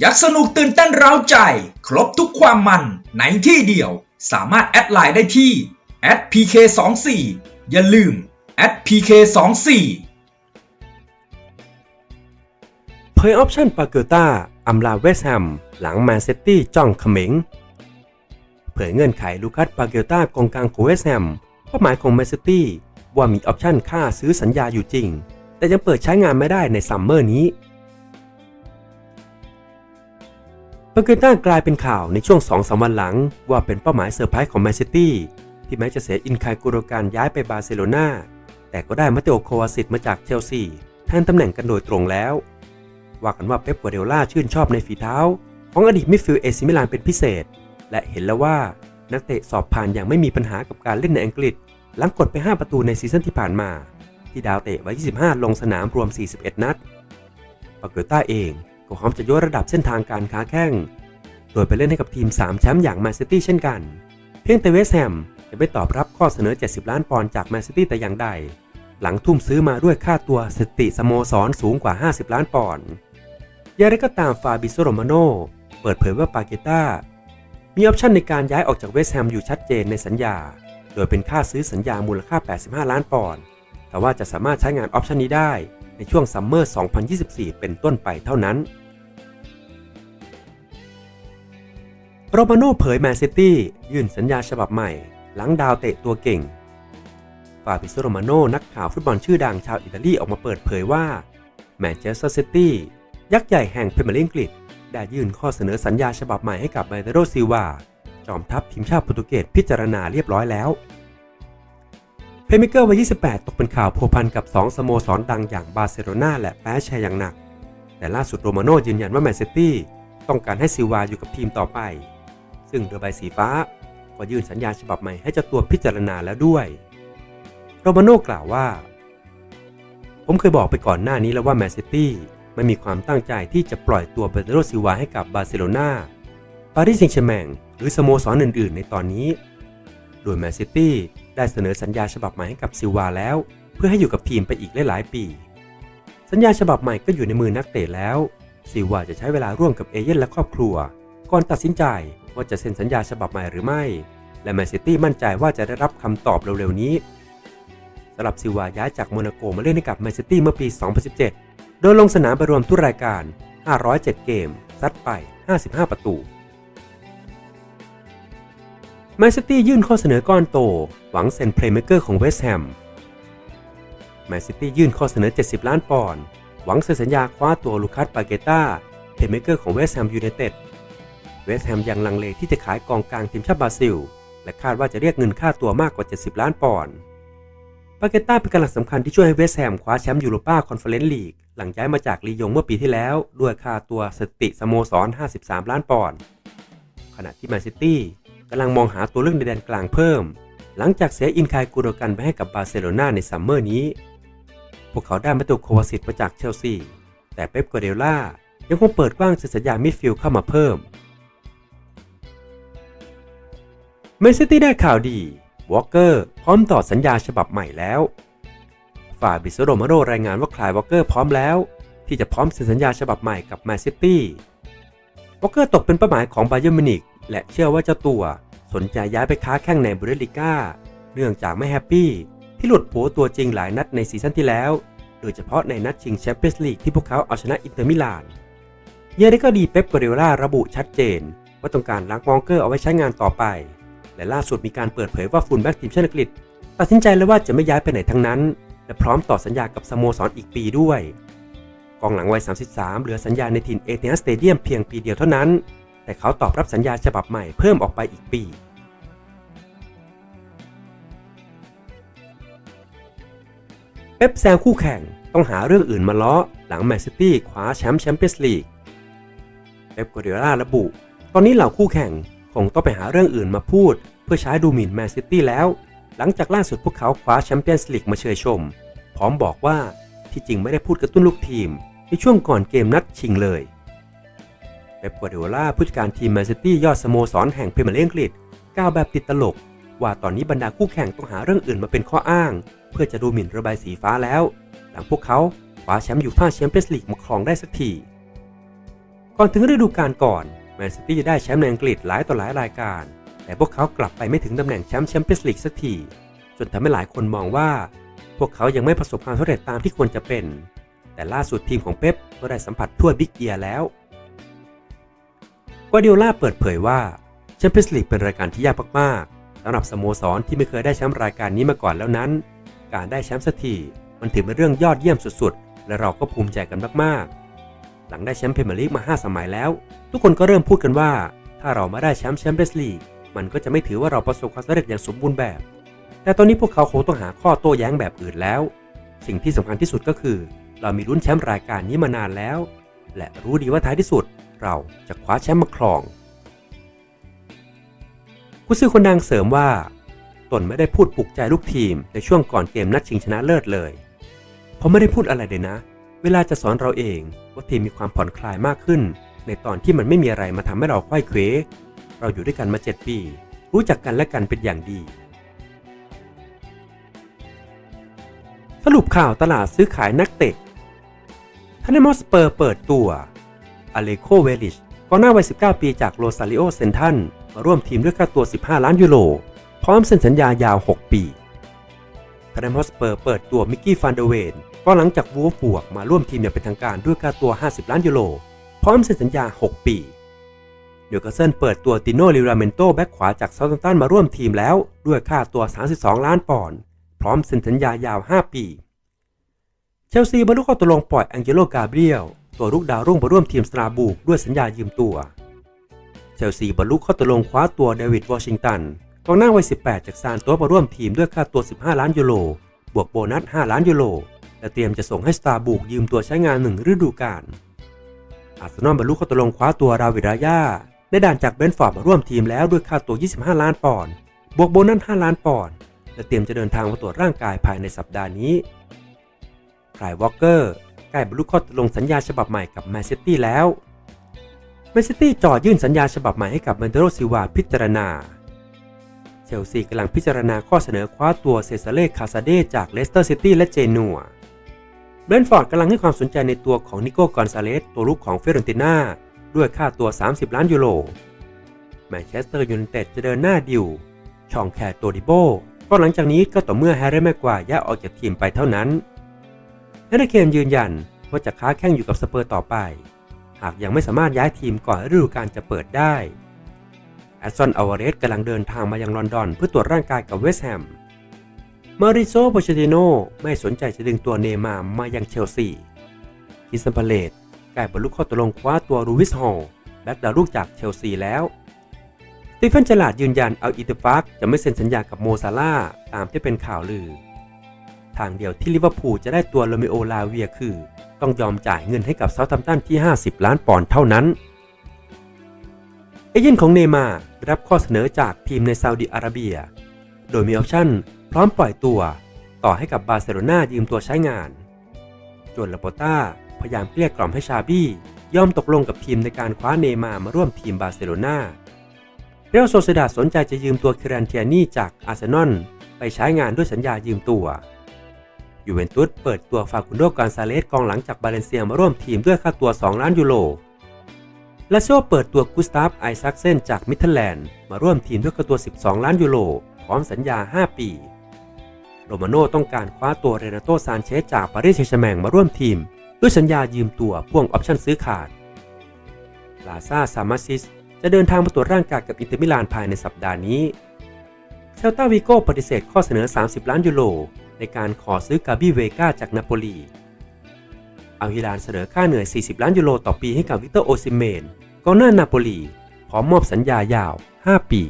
อยากสนุกตื่นเต้นเร้าใจ ครบทุกความมันในที่เดียว สามารถแอดไลน์ได้ที่ @pk24 อย่าลืม @pk24 เผยออปชั่นปาเกอร์ตาอำลาเวสแฮม หลังแมนเซตี้จ้องเขม็งเผยเงื่อนไขลูคัสปาเกอร์ตากองกลางของเวสแฮมเป้าหมายของแมนเซตี้ว่ามีออปชั่นค่าซื้อสัญญาอยู่จริง แต่ยังเปิดใช้งานไม่ได้ในซัมเมอร์นี้ ปาเกอร์ตากลายเป็นข่าวในช่วง2-3วันหลัง ว่าเป็นเป้าหมายเซอร์ไพรส์ของแมนซิตี้ที่แม้จะเสียอินคายกุโรการย้ายไปบาร์เซโลนาแต่ก็ได้มาเตโอโควาสิตมาจากเชลซีแทนตำแหน่งกันโดยตรงแล้ว ว่ากันว่าเป๊ปกัวเดล่าชื่นชอบในฝีเท้า ของอดีตมิดฟิลด์เอซิมิลานเป็นพิเศษ และเห็นแล้วว่านักเตะสอบผ่านอย่างไม่มีปัญหากับการเล่นในอังกฤษ หลังกดไป 5 ประตูในซีซั่นที่ผ่านมา ที่ดาวเตะไว้ 25 ลงสนามรวม 41 นัดปาเกต้าเอง พร้อมจะยกระดับเส้นทางการค้าแข้ง โดยไปเล่นให้กับทีม 3 แชมป์อย่างแมนซิตี้เช่นกัน เพียงแต่เวสแฮมจะไม่ตอบรับข้อเสนอ 70 ล้านปอนด์จากแมนซิตี้แต่อย่างใด หลังทุ่มซื้อมาด้วยค่าตัวสติสโมสรสูงกว่า 50 ล้านปอนด์ยางไรก็ตามฟาบิโซโรมาโนเปิดเผยว่าปาเกต้ามีออปชันในการย้ายออกจากเวสแฮมอยู่ชัดเจนในสัญญา โดยเป็นค่าซื้อสัญญามูลค่า 85 ล้านปอนด์แต่ว่าจะสามารถใช้งานออปชันนี้ได้ในช่วงซัมเมอร์ 2024 เป็นต้นไปเท่านั้น โรมาโน่เผยแมนซิตี้ยื่นสัญญาฉบับใหม่ หลังดาวเตะตัวเก่งฟาบิโซโรมาโน่นักข่าวฟุตบอลชื่อดังชาวอิตาลีออกมาเปิดเผยว่าแมนเชสเตอร์ซิตี้ยักษ์ใหญ่แห่งพรีเมียร์ลีกอังกฤษได้ยื่นข้อเสนอสัญญาฉบับใหม่ให้กับไบเตโรซิวาจอมทัพทีมชาติโปรตุเกสพิจารณาเรียบร้อยแล้ว เพลย์เมเกอร์วัย 28 ตกเป็นข่าวพัวพันกับ 2 สโมสรดังอย่างบาร์เซโลนาและแปแชร์อย่างหนัก แต่ล่าสุดโรมาโน่ยืนยันว่าแมนซิตี้ต้องการให้ซิวาอยู่กับทีมต่อไป ซึ่งเรือใบสีฟ้าก็ยื่นสัญญาฉบับใหม่ให้เจ้าตัวพิจารณาแล้วด้วย โรมาโน่กล่าวว่า ผมเคยบอกไปก่อนหน้านี้แล้วว่าแมนซิตี้ไม่มีความตั้งใจที่จะปล่อยตัวเบเตโรซิวาให้กับบาร์เซโลนาปารีสแซงต์แชร์แมงหรือสโมสรออื่น ๆ ในตอนนี้ โดยแมนซิตี้ได้เสนอสัญญาฉบับใหม่ให้กับซิวาแล้ว เพื่อให้อยู่กับทีมไปอีกหลาย ๆ ปี สัญญาฉบับใหม่ก็อยู่ในมือนักเตะแล้วซิวาจะใช้เวลาร่วมกับเอเย่นและครอบครัว ก่อนตัดสินใจว่าจะเซ็นสัญญาฉบับใหม่หรือไม่ และแมนซิตี้มั่นใจว่าจะได้รับคำตอบเร็วๆนี้สำหรับซิวาย้ายจากโมนาโกมาเล่นให้กับแมนซิตี้เมื่อปี 2017 โดยลงสนามไปรวมทุกรายการ 507 เกม ซัดไป 55 ประตูแมนซิตี้ยื่นข้อเสนอก้อนโต หวังเซ็นเพลย์เมเกอร์ของเวสต์แฮมแมนซิตี้ยื่นข้อเสนอ 70 ล้านปอนด์หวังเซ็นสัญญาคว้าตัวลูคัสปาเกต้าเพลย์เมเกอร์ของเวสต์แฮมยูไนเต็ด เวสต์แฮมยังลังเลที่จะขายกองกลางทีมชาติบราซิล และคาดว่าจะเรียกเงินค่าตัวมากกว่า 70 ล้านปอนด์ปาเกต้าเป็นกำลังสำคัญที่ช่วยให้เวสต์แฮมคว้าแชมป์ยูโรปาคอนเฟอเรนซ์ลีกหลังย้ายมาจากลียงเมื่อปีที่แล้ว ด้วยค่าตัวสติสโมสร 53 ล้านปอนด์ขณะที่แมนซิตี้กำลังมองหาตัวเลือกในแดนกลางเพิ่ม หลังจากเสียอินคายกูโดกันไปให้กับบาร์เซโลนาในซัมเมอร์นี้ พวกเขาได้มาตุโควาสิตมาจากเชลซีแต่เป๊ปกัวเดล่ายังคงเปิดกว้างสัญญามิดฟิลด์เข้ามาเพิ่ม แมนซิตี้ได้ข่าวดี วอลเกอร์พร้อมต่อสัญญาฉบับใหม่แล้ว ฝ่ายบิสโรมาโรรายงานว่าคลายวอลเกอร์พร้อมแล้ว ที่จะพร้อมเซ็นสัญญาฉบับใหม่กับแมนซิตี้ วอลเกอร์ตกเป็นเป้าหมายของไบเยอร์มินิกและเชื่อว่าเจ้าตัวสนใจย้ายไปค้าแข่งในบุเดลิก้า เนื่องจากไม่แฮปปี้ที่หลุดโผตัวจริงหลายนัดในซีซั่นที่แล้ว โดยเฉพาะในนัดชิงแชมเปี้ยนส์ลีกที่พวกเขาเอาชนะอินเตอร์มิลานอย่างไรก็ดีเป๊ปกัวเดโอล่าระบุชัดเจน ว่าต้องการล้างวอลเกอร์เอาไว้ใช้งานต่อไป และล่าสุดมีการเปิดเผยว่าฟูลแบ็กทีมชาติอังกฤษตัดสินใจแล้วว่าจะไม่ย้ายไปไหนทั้งนั้น และพร้อมต่อสัญญากับสโมสรอีกปีด้วย กองหลังวัย 33 เหลือสัญญาในถิ่นเอเธนสเตเดียมเพียงปีเดียวเท่านั้น แต่เขาตอบรับสัญญาฉบับใหม่เพิ่มออกไปอีกปีเป๊ปแซงคู่แข่งต้องหาเรื่องอื่นมาล้อหลังแมนซิตี้คว้าแชมป์แชมเปี้ยนส์ลีกเป๊ปกัวเดโอล่าระบุ ตอนนี้เหล่าคู่แข่ง คงต้องไปหาเรื่องอื่นมาพูด เพื่อใช้ดูหมิ่นแมนซิตี้แล้ว หลังจากล่าสุดพวกเขาคว้าแชมเปี้ยนส์ลีกมาเชยชม พร้อมบอกว่าที่จริงไม่ได้พูดกระตุ้นลูกทีม ในช่วงก่อนเกมนัดชิงเลยเป๊ปกัวเดโอล่าผู้จัดการทีมแมนซิตี้ยอดสโมสรแห่งพรีเมียร์ลีกอังกฤษกล่าวแบบติดตลก ว่าตอนนี้บรรดาคู่แข่งต้องหาเรื่องอื่นมาเป็นข้ออ้าง เพื่อจะดูหมิ่นระบายสีฟ้าแล้ว หลังพวกเขาคว้าแชมป์ยูฟ่าแชมเปี้ยนส์ลีกมาครองได้สักทีก่อนถึงฤดูกาลก่อน แมนซิตี้จะได้แชมป์ในอังกฤษหลายต่อหลายรายการ แต่พวกเขากลับไปไม่ถึงตำแหน่งแชมป์แชมเปี้ยนส์ลีกสักที จนทำให้หลายคนมองว่า พวกเขายังไม่ประสบความสำเร็จตามที่ควรจะเป็น แต่ล่าสุดทีมของเป๊ปก็ได้สัมผัสถ้วยบิ๊กเอียร์แล้วกวาดิโอลาเปิดเผยว่าแชมเปี้ยนส์ลีกเป็นรายการที่ยากมากๆสำหรับสโมสรที่ไม่เคยได้แชมป์รายการนี้มาก่อนแล้วนั้น การได้แชมป์สักทีมันถือเป็นเรื่องยอดเยี่ยมสุดๆ และเราก็ภูมิใจกันมากๆ หลังได้แชมป์พรีเมียร์ลีกมา 5 สมัยแล้ว ทุกคนก็เริ่มพูดกันว่า ถ้าเรามาได้แชมป์แชมเปี้ยนส์ลีกมันก็จะไม่ถือว่าเราประสบความสำเร็จอย่างสมบูรณ์แบบ แต่ตอนนี้พวกเขาคงต้องหาข้อโต้แย้งแบบอื่นแล้ว สิ่งที่สำคัญที่สุดก็คือ เรามีลุ้นแชมป์รายการนี้มานานแล้ว และรู้ดีว่าท้ายที่สุด เราจะคว้าแชมป์มาครองผู้ซื้อคนดังเสริมว่า ตนไม่ได้พูดปลุกใจลูกทีมในช่วงก่อนเกมนัดชิงชนะเลิศเลย ผมไม่ได้พูดอะไรเลยนะ เวลาจะสอนเราเองว่าทีมมีความผ่อนคลายมากขึ้น ในตอนที่มันไม่มีอะไรมาทำให้เราไขว้เขวเราอยู่ด้วยกันมา 7 ปี รู้จักกันและกันเป็นอย่างดี สรุปข่าวตลาดซื้อขายนักเตะทันเนมอสเปอร์เปิดตัว อเลโคเวลิชกองหน้าวัย 19 ปีจากโรซาริโอเซนทันมาร่วมทีมด้วยค่าตัว 15 ล้านยูโร พร้อมเซ็นสัญญายาว 6 ปีทันเนมอสเปอร์เปิดตัวมิกกี้ฟานเดเวน ก็หลังจากวูฟบวกมาร่วมทีมอย่างเป็นทางการด้วยค่าตัว 50 ล้านยูโร พร้อมเซ็นสัญญา 6 ปีเดี๋ยวกาเซิลเปิดตัวติโนลิราเมนโตแบ็กขวาจากเซาท์ตันมาร่วมทีมแล้วด้วยค่าตัว 32 ล้านปอนด์พร้อมเซ็นสัญญายาว 5 ปี เชลซีบรรลุข้อตกลงปล่อยแองเจโลกาเบรียลตัวลูกดาวรุ่งมาร่วมทีมสตราบูกด้วยสัญญายืมตัว เชลซีบรรลุข้อตกลงคว้าตัวเดวิดวอชิงตันกองหน้าวัย 18 จากซานโตสมาร่วมทีมด้วยค่าตัว 15 ล้านยูโรบวกโบนัส 5 ล้านยูโร และเตรียมจะส่งให้สตาร์บูกยืมตัวใช้งานหนึ่งฤดูกาล อาร์เซนอลบรรลุข้อตกลงคว้าตัวราวิรายาได้ด่านจากเบนท์ฟอร์ดมาร่วมทีมแล้วด้วยค่าตัว 25 ล้านปอนด์บวกโบนัส5ล้านปอนด์และเตรียมจะเดินทางมาตรวจร่างกายภายในสัปดาห์นี้ไคลวอลเกอร์ใกล้บรรลุข้อตกลงสัญญาฉบับใหม่กับแมนซิตี้แล้วแมนซิตี้จ่อยื่นสัญญาฉบับใหม่ให้กับเบนเดโรซิวาพิจารณา เชลซีกำลังพิจารณาข้อเสนอคว้าตัวเซซาเล่คาซาเดจากเลสเตอร์ซิตี้และเจนัว เบรนฟอร์ดกำลังให้ความสนใจในตัวของนิโก้กอนซาเลสตัวลูกของเฟรนติน่าด้วยค่าตัว 30 ล้านยูโร แมนเชสเตอร์ยูไนเต็ดจะเดินหน้าดิว ช่องแคร์โตดิโบก็หลังจากนี้ก็ต่อเมื่อแฮร์รี่แม็กควายย้ายออกจากทีมไปเท่านั้นแฮร์รี่เคนยืนยันว่าจะค้าแข่งอยู่กับสเปอร์ต่อไป หากยังไม่สามารถย้ายทีมก่อนฤดูกาลจะเปิดได้แอดซอนอาวาเรสกำลังเดินทางมายังลอนดอนเพื่อตรวจร่างกายกับเวสต์แฮม มาริโซโปเชติโนไม่สนใจจะดึงตัวเนมาร์มายังเชลซีคิสันพาเลตใกล้บรรลุข้อตกลงคว้าตัวรูวิสฮอลแบ็กดาวรุ่งจากเชลซีแล้วสตีเฟนเจลาดยืนยันเอาอิตฟักจะไม่เซ็นสัญญากับโมซาร่าตามที่เป็นข่าวลือ ทางเดียวที่ลิเวอร์พูลจะได้ตัวโรเมโอลาเวียคือ ต้องยอมจ่ายเงินให้กับเซาท์แฮมตันที่ 50 ล้านปอนด์เท่านั้น เอเย่นของเนมาร์รับข้อเสนอจากทีมในซาอุดิอาระเบีย โดยมีออปชั่น พร้อมปล่อยตัวต่อให้กับบาร์เซโลนายืมตัวใช้งาน จวนลาโปต้าพยายามเกลี้ยกล่อมให้ชาบี้ยอมตกลงกับทีมในการคว้าเนมามาร่วมทีมบาร์เซโลนาเรอัลโซเซดาสนใจจะยืมตัวคิรันเทียนี่จากอาร์เซนอลไปใช้งานด้วยสัญญายืมตัว ยูเวนตุสเปิดตัวฟาคุนโดกอนซาเลสกองหลังจากบาเลนเซียมาร่วมทีมด้วยค่าตัว 2 ล้านยูโร แลาซิโอเปิดตัวกุสตาฟไอซักเซนจากมิทเทลแลนด์มาร่วมทีมด้วยค่าตัว 12 ล้านยูโรพร้อมสัญญา 5 ปี โรมาโน่ต้องการคว้าตัวเรนาโตซานเชสจากปารีสแซงต์แชร์แมงมาร่วมทีม ด้วยสัญญายืมตัวพ่วงออปชั่นซื้อขาดลาซาซามาซิสจะเดินทางมาตรวจร่างกายกับอินเตอร์มิลานภายในสัปดาห์นี้ เชลตาวิโก้ปฏิเสธข้อเสนอ 30 ล้านยูโรในการขอซื้อกาบิเวกาจากนาโปลีอัลฮิลานเสนอค่าเหนื่อย 40 ล้านยูโรต่อปีให้กับวิกเตอร์โอซิเมนกองหน้านาโปลีพร้อมมอบสัญญายาว 5 ปี